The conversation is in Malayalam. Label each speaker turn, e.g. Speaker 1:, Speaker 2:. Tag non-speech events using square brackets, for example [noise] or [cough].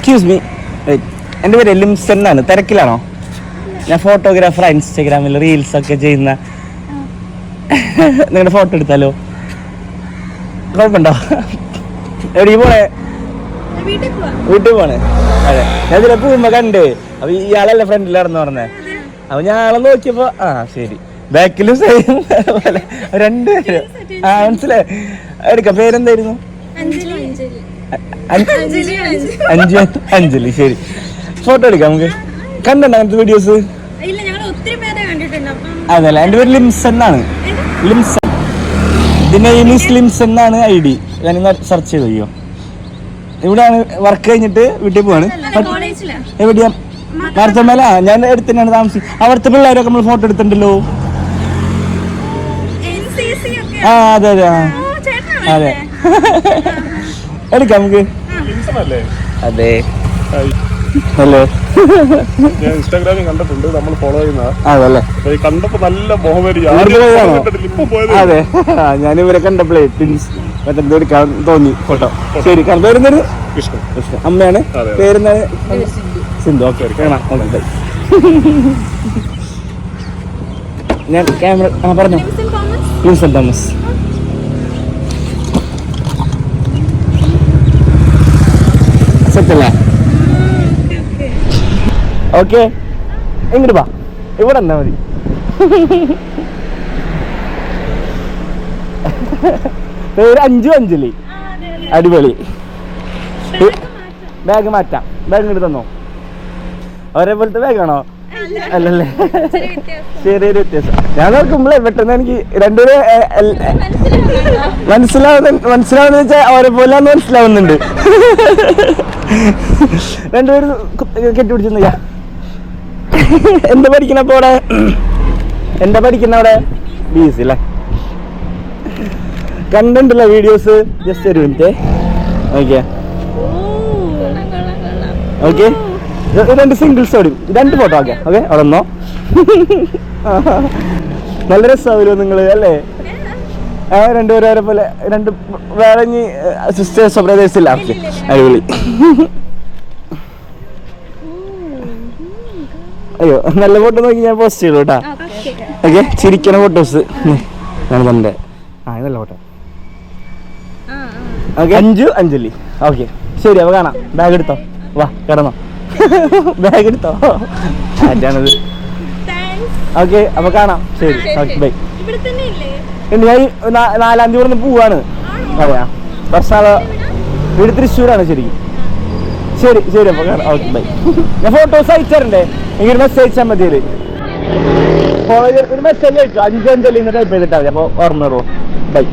Speaker 1: എക്സ്ക്യൂസ് മീ എന്റെ പേര് എലിംസൻ എന്നാണ്. തിരക്കിലാണോ? ഞാൻ ഫോട്ടോഗ്രാഫർ ഇൻസ്റ്റാഗ്രാമിൽ റീൽസ് ഒക്കെ ചെയ്യുന്ന. നിങ്ങളുടെ ഫോട്ടോ എടുത്താലോ? കുഴപ്പമുണ്ടോ? എവിടെ പോണേ?
Speaker 2: വീട്ടിൽ
Speaker 1: പോണേ അതെ. ഞാൻ ഇതിലെ പോകുമ്പോ കണ്ടേ. അപ്പൊ ഇയാളല്ലേ ഫ്രണ്ടിൽ നടന്നു പറഞ്ഞേ. അപ്പൊ ഞാൻ ആളെ നോക്കിയപ്പോ ആ ശരി. ബാക്കിലും സെയിം [laughs] രണ്ടുപേരും. ആ മനസ്സിലായി. എടുക്കാം പേരെന്തായിരുന്നു?
Speaker 2: അഞ്ജലി അഞ്ജലി.
Speaker 1: ശരി. ഫോട്ടോ എടുക്കാം നമുക്ക്. കണ്ടോ അങ്ങനത്തെ വീഡിയോസ് അതല്ല എന്റെ പേര് ലിംസ് എന്നാണ് ലിംസ് ദിനീസ് ലിംസ് എന്നാണ് ഐ ഡി. ഞാനിന്ന് സെർച്ച് ചെയ്ത് കഴിയോ ഇവിടെയാണ് വർക്ക് കഴിഞ്ഞിട്ട് വീട്ടിൽ പോവാണ്. എവിടെയാ? മാർത്തമല? ഞാൻ എടുത്തന്നെയാണ് താമസിച്ചത് അവിടുത്തെ പിള്ളേരൊക്കെ നമ്മൾ ഫോട്ടോ എടുത്തിട്ടുണ്ടല്ലോ. ആ അതെ അതെ അതെ. [laughs] എടുക്കാം നമുക്ക്. അതെ. ഹലോ.
Speaker 3: ഞാൻ ഇൻസ്റ്റാഗ്രാമിൽ കണ്ടിട്ടുണ്ട് നമ്മൾ ഫോളോ ചെയ്യുന്ന.
Speaker 1: അതല്ലേ
Speaker 3: കണ്ടപ്പോ നല്ല? ഇപ്പൊ
Speaker 1: അതെ. ഞാൻ ഇവരെ കണ്ടപ്പോഴേ പിൻസ് മറ്റേ എടുക്കാൻ തോന്നി. ഫോട്ടോ. ശരി കണ്ടു പേരെന്തൊരു
Speaker 3: കൃഷ്ണൻ.
Speaker 1: അമ്മയാണ്. പേരെന്താണ്? സിന്ധു. ഓക്കെ കാണാം. ഓക്കെ ഞാൻ ക്യാമറ ആ പറഞ്ഞോ. Vincent Thomas. ഓക്കെ എങ്ങോട്ട് വാ. ഇവിടെ എന്നാ മതി. അഞ്ചു അഞ്ജലി അടിപൊളി. ബാഗ് മാറ്റാം. ബാഗ് ഇങ്ങോട്ട് തന്നോ? ഒരേപോലത്തെ ബാഗാണോ അല്ലല്ലേ? ചെറിയൊരു വ്യത്യാസം. ഞാൻ നോക്കുമ്പോഴേ പെട്ടെന്ന് എനിക്ക് രണ്ടുപേരെ മനസ്സിലാവുന്ന മനസ്സിലാവുന്ന വെച്ചാൽ അവരെ പോലെ മനസ്സിലാവുന്നുണ്ട്. രണ്ടുപേരും കെട്ടിപ്പിടിച്ചിരുന്ന. [laughs] എന്താ പഠിക്കണ അപ്പൊ അവിടെ? എന്താ പഠിക്കുന്ന അവിടെ? ബി എസ് സി അല്ലേ കണ്ടിട്ടുണ്ടല്ലോ വീഡിയോസ് ജസ്റ്റ് ഒരു മിനിറ്റ് ഓക്കെ ഓക്കെ രണ്ട് സിംഗിൾസ് ഓടും രണ്ട് ഫോട്ടോ ഓക്കെ ഓക്കെ അവിടെ ഒന്നോ [laughs] നല്ല രസമാവില്ലോ നിങ്ങൾ അല്ലേ? ആ രണ്ടുപേരെ പോലെ രണ്ട് വേറെ സിസ്റ്റേഴ്സ് ബ്രദേഴ്സ് ഇല്ല. ഓക്കെ അടിപൊളി. [laughs] അയ്യോ നല്ല ഫോട്ടോ നോക്കി ഞാൻ പോസ്റ്റ് ചെയ്തു കേട്ടാ ഓക്കെ ചിരിക്കണ ഫോട്ടോസ് ഞാൻ തന്നെ ആ നല്ല ഫോട്ടോ ഓക്കെ അഞ്ചു അഞ്ജലി. ഓക്കെ ശരി അപ്പൊ കാണാം. ബാഗ് എടുത്തോ? വാ കിടന്നോ. [laughs] ബാഗ് എടുത്തോ? ആറ്റാണത് ഓക്കെ അപ്പൊ കാണാം. ശരി ഓക്കെ ബൈ
Speaker 2: ഇവിടെ
Speaker 1: ഉണ്ട് ഞാൻ നാലാം തീയതി ഇവിടെ പോവാണ്. അതെയാ ബസ്സാൾ വീട് തൃശ്ശൂരാണ് ശരിക്കും. ശരി ശരി അപ്പൊ ഓക്കെ ബൈ ഞാൻ ഫോട്ടോസ് അയച്ചാറുണ്ടേ എനിക്ക് ഒരു മെസ്സേജ് അയച്ചാൽ മതി ഒരു മെസ്സേജ് അയച്ചു അഞ്ചഞ്ചലി ടൈപ്പ് ചെയ്തിട്ടാ മതി. അപ്പൊ ഓർമ്മ ബൈ